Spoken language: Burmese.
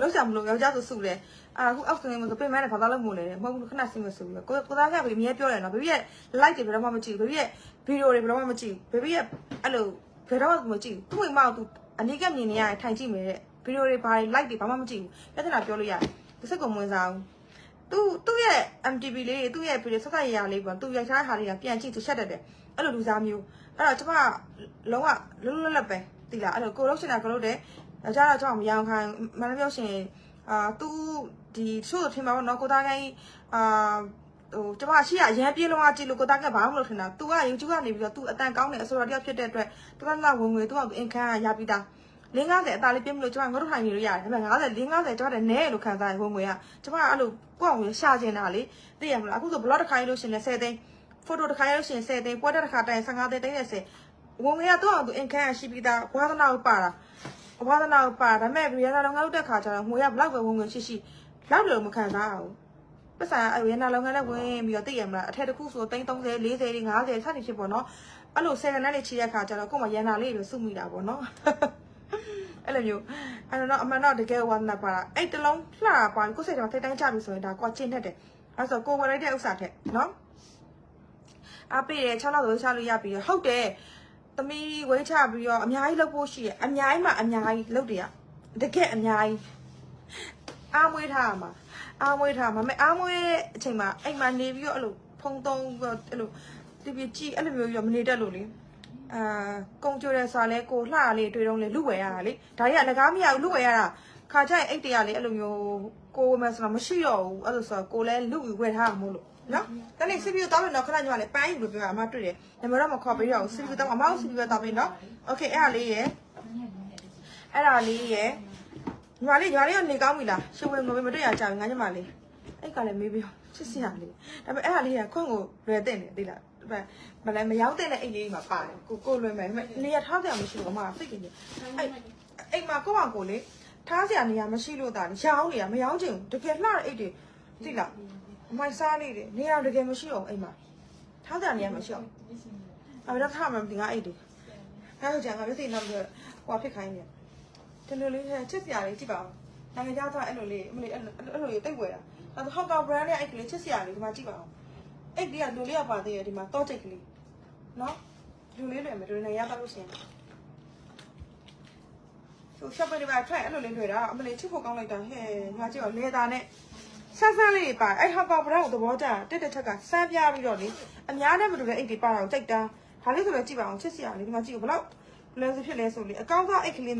လောက်ဆရာမလို့ယောက်ျားဆိုစုတယ်အာအခုအောက်စင်းမဆိုပြင်မဲနဲ့ဘာသာလို့မို့လဲမဟုတ်ဘူးခဏဆင်းမဆိုပြီးကိုကိုသားကဘေဘီရဲ့ပြောတယ်နော်ဘေဘီရဲ့ like တွေဘယ်တော့မှမကြည့်ဘူးဘေဘီရဲ့ဗီဒီယိုတွေဘယ်တော့မှမကြည့်ဘူးဘေဘီရဲ့အဲ့လိုဘယ်တော့မှမကြည့်ဘူးသူ့မိမကသူအနိကမြင်နေရတယ်ထိုင်ကြည့်မယ်တဲ့ဗီဒီယိုတွေဘာတွေ like တွေဘာမှမကြည့်ဘူးပြဿနာပြောလို့ရတယ်သူစိတ်ကမဝင်စားဘူးသူသူ့ရဲ့ MTV လေးတွေသူ့ရဲ့ဗီဒီယိုဆက်ဆက်ရရလေးပေါ့သူရိုက်ထားတဲ့ဟာလေးကပြန်ကြည့်သူရှက်တတ်တယ်အဲ့လိုလူစားမျိုးအဲ့တော့ကျမလုံးဝလုံးလုံးလက်ပဲတိလားအဲ့လိုကိုလို့ရှင်တာကိုလို့တဲ့ ဒါကြတော့ကျမမရောင်းခိုင်းမနက်ပြောရှင်အာသူဒီချို့ထင်ပါတော့နော်ကိုသားကိုင်းအာဟိုကျမရှိရရမ်းပြေးလုံးဝကြည့်လို့ကိုသားကဘာမှမလုပ်ထင်တာ तू က YouTube ကနေပြီးတော့ तू အတန်ကောင်းတယ်အစောတော်တယောက်ဖြစ်တဲ့အတွက်တကယ်လာဝင်ငွေ तू ကအင်ခန်းရပြီးသား50အသားလေးပြင်းမလို့ကျမငါတို့ထိုင်နေလို့ရတယ်ဒါပေမဲ့50 50ကျမတဲ့နဲလို့ခံစားရဝင်ငွေကကျမကအဲ့လိုကိုယ့်အောင်ရရှာကျင်တာလေသိရမလားအခုဆို blog တစ်ခါရလို့ရှင်လဲ10သိန်း photo တစ်ခါရလို့ရှင်10သိန်းပွဲတက်တစ်ခါတိုင်15သိန်းတိုင်း30ဝင်ငွေကတော့သူအင်ခန်းရှိပြီးသားဝါသနာကိုပါတာ ဝါသနာကိုပါဒါပေမဲ့ရန်နာတော့ငါတို့တက်ခါကျတော့ငွေကဘလောက်ပဲဝင်ငွေရှိရှိလောက်လို့မခံစားရဘူးပတ်စံအဲ့ရန်နာလုပ်ငန်းနဲ့ဝင်ပြီးတော့သိရမလားအထက်တစ်ခုဆို30 30 40 50စသဖြင့်ဖြစ်ပေါ့နော်အဲ့လို10ကနန်းလေးချီတဲ့ခါကျတော့ကို့မှာရန်နာလေးပဲစုမိတာပေါ့နော်အဲ့လိုမျိုးအဲ့တော့အမှန်တော့တကယ်ဝါသနာပါတာအဲ့တလုံးလှပါကိုယ်စိတ်ထဲမှာထိတ်တိုင်းကြပြီဆိုရင်ဒါကိုကျင့်တတ်တယ်အဲ့ဆိုကိုဝယ်လိုက်တဲ့ဥစ္စာထက်နော်အပေးတယ်6လောက်ဆိုချလို့ရပြီဟုတ်တယ် သမီးဝေးချပြီးတော့အများကြီးလုပ်ဖို့ရှိတယ်အများကြီးမှအများကြီးလုပ်တယ်ရတကယ်အများကြီးအားမွေးထားရမှာအားမွေးထားမှာမအားမွေးအချိန်မှာအိမ်မှာနေပြီးတော့အဲ့လိုဖုံသုံးပြီးတော့အဲ့လိုတပြကြည့်အဲ့လိုမျိုးပြီးတော့မနေတတ်လို့လေအာကုံကြိုတဲ့စာလဲကိုလှလေးတွေ့တော့လေလူဝယ်ရတာလေဒါကြီးကလကားမရဘူးလူဝယ်ရတာခါကြိုက်အိတ်တရလေးအဲ့လိုမျိုးကိုဝယ်မယ်ဆိုတော့မရှိတော့ဘူးအဲ့လိုဆိုတော့ကိုလဲလူဝယ်ထားမှာမို့လို့ နော်တနေ့စီပီယူတောင်းမယ်နော်ခဏညမလေးပန်းယူလို့ပြောတာအမတွေ့တယ်နံပါတ်တော့မခေါ်ပေးတော့ဘူးစီပီယူတောင်းအမအောင်စီပီယူတောင်းပေးနော်โอเคအဲ့ဒါလေးရယ်အဲ့ဒါလေးရယ်ညီမလေးညီမလေးကနေကောင်းပြီလားရှင်ဝင်ငွေမတွေ့ရကြဘူးငါညီမလေးအဲ့ကလည်းမေးပြီးချစ်စရာလေးဒါပေမဲ့အဲ့ဒါလေးကခွန့်ကိုလွယ်တဲ့နေသိလားမလဲမရောက်တဲ့အိတ်လေးမှာပါတယ်ကိုကိုလွယ်မယ်နေရာထားစရာမရှိဘူးအမစိတ်ကြီးအဲ့အိမ်မှာကိုယ့်ဘာကိုလေထားစရာနေရာမရှိလို့တာရောင်းနေတာမရောင်းချင်ဘူးတကယ်လှတဲ့အိတ်တွေသိလား အမိုက်စားလေးတွေနေရာတကယ်မရှိအောင်အိမ်မှာထားစရာနေရာမရှိအောင်အဲ့ဒါထားမှမသိငါအိတ်တွေအဲ့ဟုတ်ကြငါမျက်စိနောက်ပြီးဟိုဖြစ်ခိုင်းနေတယ်လိုလေးချစ်စရာလေးကြည့်ပါဦးနိုင်ငံခြားသွားအဲ့လိုလေးအမလေးအဲ့လိုအဲ့လိုလေးတိတ်ဝယ်တာအဲ့ဟောက်ကောင် brand ရဲ့အိတ်ကလေးချစ်စရာလေးဒီမှာကြည့်ပါဦးအိတ်လေးကလိုလေးကပါသေးတယ်ဒီမှာတော့တိတ်ကလေးနော်လူလေးလွယ်မယ်လူနေရပါလို့ရှင်ဆိုရှော့ပတွေပါထွက်အဲ့လိုလေးလွယ်တာအမလေးချစ်ဖို့ကောင်းလိုက်တာဟဲ့ညာကြည့်တော့လေတာနဲ့ ဆန်းဆန်းလေးပါအဲ့ဟောက်ကောင် brand ကိုသဘောကျတက်တက်ချက်ကစမ်းပြပြီးတော့လေအများနဲ့မတူတဲ့အိတ်တွေပါတော့ကြိုက်တာဒါလေးဆိုလည်းကြည့်ပါအောင်ချစ်စရာလေးဒီမှာကြည့်ဘလို့လဲဆိုဖြစ်လဲဆိုလေအကောင်းဆုံးအိတ်ကလေး